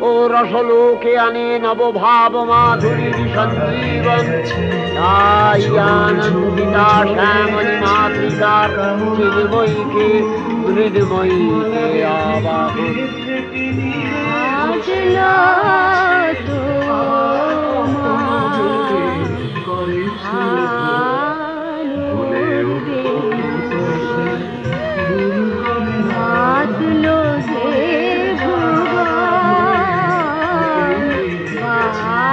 ও রসলোকে আনে নবভাব মাধুরী সঞ্জীবন তাই আনন্দিতা শ্যামণী মাতৃকার মৃদময়ীকে আবাহ